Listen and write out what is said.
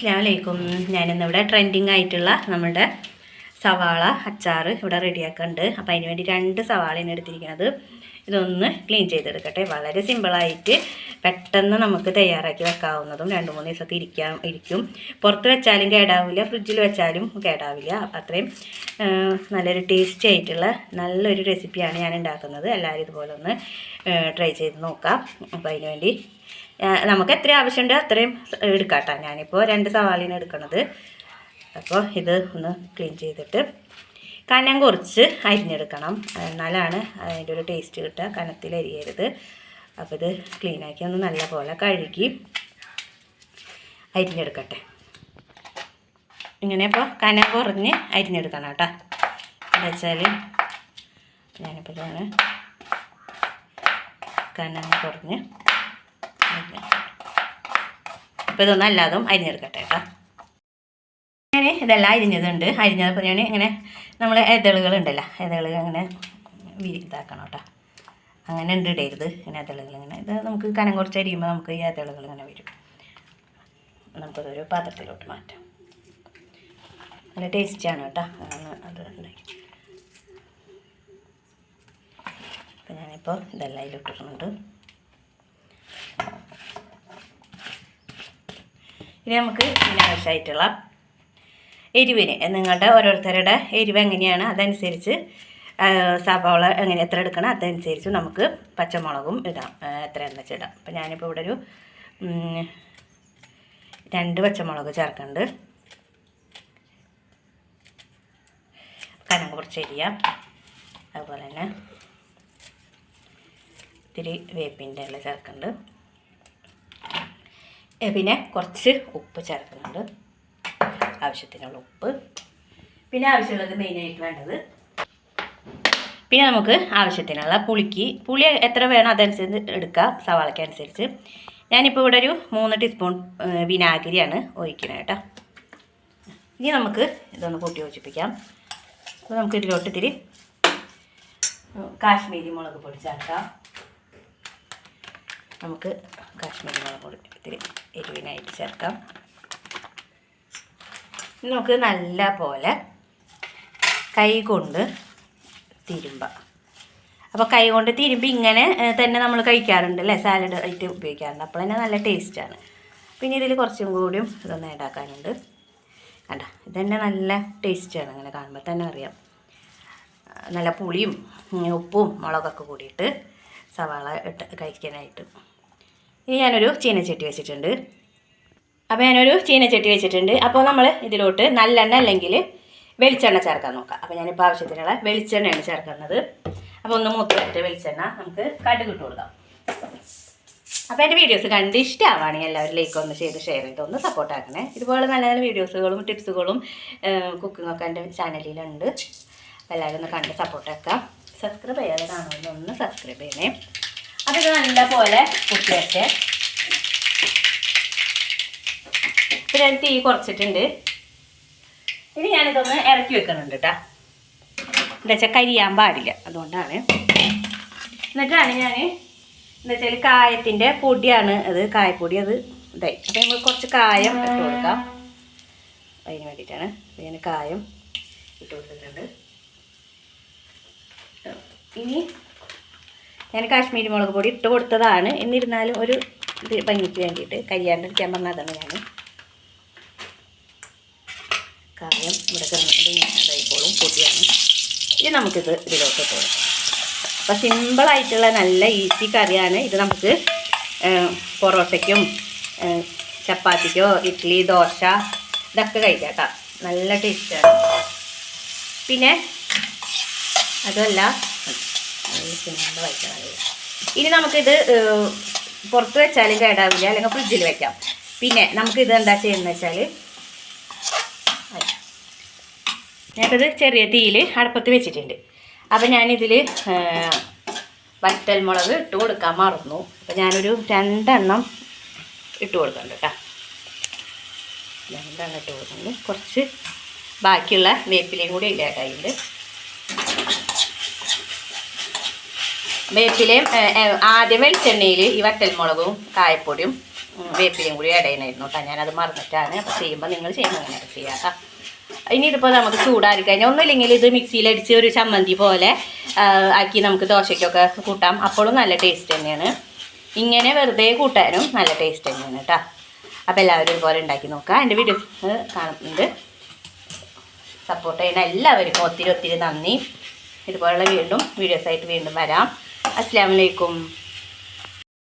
അസ്ലാമലൈക്കും ഞാനിന്നിവിടെ ട്രെൻഡിങ് ആയിട്ടുള്ള നമ്മുടെ സവാള അച്ചാർ ഇവിടെ റെഡിയാക്കുന്നുണ്ട് അപ്പോൾ അതിന് വേണ്ടി രണ്ട് സവാളയാണ് എടുത്തിരിക്കുന്നത്. ഇതൊന്ന് ക്ലീൻ ചെയ്തെടുക്കട്ടെ. വളരെ സിമ്പിളായിട്ട് പെട്ടെന്ന് നമുക്ക് തയ്യാറാക്കി വെക്കാവുന്നതും രണ്ട് മൂന്ന് ദിവസത്തെ ഇരിക്കാൻ ഇരിക്കും. പുറത്ത് വെച്ചാലും കേടാവില്ല ഫ്രിഡ്ജിൽ വെച്ചാലും കേടാവില്ല. അത്രയും നല്ലൊരു ടേസ്റ്റി ആയിട്ടുള്ള നല്ലൊരു റെസിപ്പിയാണ് ഞാൻ ഉണ്ടാക്കുന്നത്. എല്ലാവരും ഇതുപോലെ ഒന്ന് ട്രൈ ചെയ്ത് നോക്കാം. അപ്പോൾ അതിന് വേണ്ടി നമുക്ക് എത്ര ആവശ്യമുണ്ട് അത്രയും എടുക്കാം കേട്ടോ ഞാനിപ്പോൾ രണ്ട് സവാളയാണ് എടുക്കണത്. അപ്പോൾ ഇത് ഒന്ന് ക്ലീൻ ചെയ്തിട്ട് കനം കുറച്ച് അരിഞ്ഞെടുക്കണം. എന്നാലാണ് അതിന്റെ ഒരു ടേസ്റ്റ് കിട്ടുക. കനത്തിൽ അരിയരുത്. അപ്പോൾ ഇത് ക്ലീനാക്കി ഒന്ന് നല്ലപോലെ കഴുകി അരിഞ്ഞെടുക്കട്ടെ. ഇങ്ങനെ ഇപ്പോൾ കനം കുറഞ്ഞ് അരിഞ്ഞെടുക്കണം കേട്ടോ. എന്താ വെച്ചാൽ ഞാനിപ്പോൾ ഇതാണ് കനം കുറഞ്ഞ് അപ്പോൾ ഇതൊന്നും അല്ലാതും അരിഞ്ഞെടുക്കട്ടെ കേട്ടോ. ഞാൻ ഇതെല്ലാം അരിഞ്ഞതുണ്ട്. അരിഞ്ഞതപ്പോൾ ഞാൻ ഇങ്ങനെ നമ്മൾ ഇതളുകളുണ്ടല്ലോ. എതളുകൾ അങ്ങനെ ഇതാക്കണം കേട്ടോ. അങ്ങനെ ഉണ്ട് ഇടരുത്. ഇങ്ങനെ ഇതളുകൾ ഇങ്ങനെ. ഇത് നമുക്ക് കനം കുറച്ച് അരിയുമ്പോൾ നമുക്ക് ഈ ഇതളുകൾ ഇങ്ങനെ വരും. നമുക്കതൊരു പാത്രത്തിലോട്ട് മാറ്റാം. നല്ല ടേസ്റ്റാണ് കേട്ടോ. അതാണ് അത് ഉണ്ടാക്കി. ഞാനിപ്പോൾ ഇതെല്ലാം അതിലിട്ടിട്ടുണ്ട്. ഇനി നമുക്ക് ഇതിന് ആവശ്യമായിട്ടുള്ള എരിവിന്. നിങ്ങളുടെ ഓരോരുത്തരുടെ എരിവ് എങ്ങനെയാണ്? അതനുസരിച്ച് സവാള എങ്ങനെ എത്ര എടുക്കണം? അതനുസരിച്ച് നമുക്ക് പച്ചമുളകും ഇടാം. ആ, എത്ര എണ്ണ വെച്ചിടാം അപ്പം ഞാനിപ്പോൾ ഇവിടെ ഒരു രണ്ട് പച്ചമുളക് ചേർക്കുന്നുണ്ട്. കനം കുറച്ച് അരിയാം. അതുപോലെ തന്നെ ഇത്തിരി വേപ്പിന്റെ ഇല ചേർക്കുന്നുണ്ട്. പിന്നെ കുറച്ച് ഉപ്പ് ചേർക്കുന്നുണ്ട്. ആവശ്യത്തിനുള്ള ഉപ്പ്. പിന്നെ ആവശ്യമുള്ളത് മെയിനായിട്ട് വേണ്ടത് പിന്നെ നമുക്ക് ആവശ്യത്തിനുള്ള പുളിക്ക്. പുളി എത്ര വേണം അതനുസരിച്ച് എടുക്കുക സവാളയ്ക്ക് അനുസരിച്ച്. ഞാനിപ്പോൾ ഇവിടെ ഒരു മൂന്ന് ടീസ്പൂൺ വിനാഗിരിയാണ് ഒഴിക്കുന്നത് കേട്ടോ. ഇനി നമുക്ക് ഇതൊന്ന് കൂട്ടി യോജിപ്പിക്കാം. അപ്പോൾ നമുക്ക് ഇതിലോട്ട് ഇത്തിരി കാശ്മീരി മുളക് പൊടി ചേർക്കാം. നമുക്ക് കാശ്മീരി മുളക് പൊടി ഇത്തിരി എരിവിനായിട്ട് ചേർക്കാം. നമുക്ക് നല്ല പോലെ കൈ കൊണ്ട് തിരുമ്പ. അപ്പോൾ കൈ കൊണ്ട് തിരുമ്പി ഇങ്ങനെ തന്നെ നമ്മൾ കഴിക്കാറുണ്ട് അല്ലേ? സാലഡ് ആയിട്ട് ഉപയോഗിക്കാറുണ്ട്. അപ്പോൾ തന്നെ നല്ല ടേസ്റ്റാണ് പിന്നെ ഇതിൽ കുറച്ചും കൂടിയും ഇതൊന്ന് ഇടാക്കാനുണ്ട് കണ്ട? ഇതന്നെ നല്ല ടേസ്റ്റാണ് അങ്ങനെ കാണുമ്പോൾ തന്നെ അറിയാം. നല്ല പുളിയും ഉപ്പും മുളകൊക്കെ കൂടിയിട്ട് സവാള ഇട്ട് കഴിക്കാനായിട്ട്. ഇനി ഞാനൊരു ചീനച്ചട്ടി വെച്ചിട്ടുണ്ട്. അപ്പോൾ ഞാനൊരു ചീനച്ചട്ടി വെച്ചിട്ടുണ്ട്. അപ്പോൾ നമ്മൾ ഇതിലോട്ട് നല്ലെണ്ണ അല്ലെങ്കിൽ വെളിച്ചെണ്ണ ചേർക്കാൻ നോക്കാം. അപ്പോൾ ഞാനിപ്പോൾ ആവശ്യത്തിനുള്ള വെളിച്ചെണ്ണയാണ് ചേർക്കുന്നത്. അപ്പോൾ ഒന്ന് മൂത്തിട്ട് വെളിച്ചെണ്ണ. നമുക്ക് കടുക് ഇട്ട് കൊടുക്കാം. അപ്പോൾ എന്റെ വീഡിയോസ് കണ്ട് ഇഷ്ടമാവുകയാണെങ്കിൽ എല്ലാവരും ലൈക്ക് ഒന്ന് ചെയ്ത് ഷെയർ ചെയ്ത് ഒന്ന് സപ്പോർട്ട് ആക്കണേ. ഇതുപോലെ നല്ല നല്ല വീഡിയോസുകളും ടിപ്സുകളും കുക്കിംഗ് ഒക്കെ എന്റെ ചാനലിലുണ്ട് എല്ലാവരും ഒന്ന് കണ്ട് സപ്പോർട്ട് ആക്കാം. സബ്സ്ക്രൈബ് ചെയ്യാതെ കാണുമെന്ന് ഒന്ന് സബ്സ്ക്രൈബ് ചെയ്യണേ. അപ്പോൾ ഇത് നല്ലപോലെ കുക്കിയൊക്കെ ഞാൻ തീ കുറച്ചിട്ടുണ്ട്. ഇനി ഞാനിതൊന്ന് ഇറക്കി വെക്കുന്നുണ്ട് കേട്ടോ എന്താ വെച്ചാൽ കരിയാൻ പാടില്ല അതുകൊണ്ടാണ്. എന്നിട്ടാണ് ഞാൻ എന്താ വെച്ചാൽ കായത്തിന്റെ പൊടിയാണ് അത് കായപ്പൊടി അത് ഇതായി. അപ്പം നമ്മൾ കുറച്ച് കായം ഇട്ട് കൊടുക്കാം. അതിന് വേണ്ടിയിട്ടാണ് അപ്പം ഞാൻ കായം ഇട്ട് കൊടുത്തിട്ടുണ്ട്. ഇനി ഞാൻ കാശ്മീരി മുളക് പൊടി ഇട്ട് കൊടുത്തതാണ്. എന്നിരുന്നാലും ഒരു ഇത് ഭംഗിക്ക് വേണ്ടിയിട്ട് കരിയാണ്ടിരിക്കാൻ പറഞ്ഞതാണ് ഞാൻ കായം ഇവിടെ കിടന്നിട്ട് ഞാൻ അതായിക്കോളും പൊട്ടിയാണ് ഇനി നമുക്കിത് ഇതിലോട്ട് പോകാം അപ്പോൾ സിമ്പിളായിട്ടുള്ള നല്ല ഈസി കറിയാണ്. ഇത് നമുക്ക് പൊറോട്ടയ്ക്കും ചപ്പാത്തിക്കോ ഇഡ്ഡലി ദോശ ഇതൊക്കെ കഴിക്കാം നല്ല ടേസ്റ്റാണ് പിന്നെ അതല്ല ഇനി നമുക്കിത് പുറത്ത് വെച്ചാലും കേടാവില്ല. അല്ലെങ്കിൽ ഫ്രിഡ്ജിൽ വെക്കാം. പിന്നെ നമുക്കിത് എന്താ ചെയ്യുന്നത് വെച്ചാൽ ഞാനിത് ചെറിയ തീയിൽ അടുപ്പത്ത് വെച്ചിട്ടുണ്ട്. അപ്പം ഞാനിതിൽ വറ്റൽ മുളക് ഇട്ട് കൊടുക്കാൻ മറന്നു. അപ്പോൾ ഞാനൊരു രണ്ടെണ്ണം ഇട്ട് കൊടുക്കുന്നുണ്ട് കേട്ടോ രണ്ടെണ്ണം ഇട്ട് കൊടുക്കുന്നുണ്ട്. കുറച്ച് ബാക്കിയുള്ള വേപ്പിലയും കൂടി ഇല്ല അതിന്റെ വേപ്പിലയും ആദ്യം വെളിച്ചെണ്ണയിൽ ഈ വറ്റൽ വറ്റൽമുളകും കായപ്പൊടിയും വേപ്പിലയും കൂടി ഇടയണമായിരുന്നു കേട്ടോ. ഞാനത് മറന്നിട്ടാണ്. അപ്പോൾ ചെയ്യുമ്പോൾ നിങ്ങൾ ചെയ്യുമ്പോൾ അങ്ങനെ ചെയ്യാം കേട്ടോ. ഇനി ഇതിപ്പോൾ നമുക്ക് ചൂടാറി കഴിഞ്ഞാൽ ഒന്നുമില്ലെങ്കിൽ ഇത് മിക്സിയിലടിച്ച് ഒരു ചമ്മന്തി പോലെ ആക്കി നമുക്ക് ദോശയ്ക്കൊക്കെ കൂട്ടാം. അപ്പോഴും നല്ല ടേസ്റ്റ് തന്നെയാണ്. ഇങ്ങനെ വെറുതെ കൂട്ടാനും നല്ല ടേസ്റ്റ് തന്നെയാണ് കേട്ടോ. അപ്പോൾ എല്ലാവരും ഇതുപോലെ ഉണ്ടാക്കി നോക്കാം. എന്റെ വീഡിയോസ് കാണുന്നുണ്ട്. സപ്പോർട്ട് ചെയ്യുന്ന എല്ലാവർക്കും ഒത്തിരി ഒത്തിരി നന്ദി. ഇതുപോലുള്ള വീണ്ടും വീഡിയോസായിട്ട് വീണ്ടും വരാം. അസ്സാം വലൈക്കും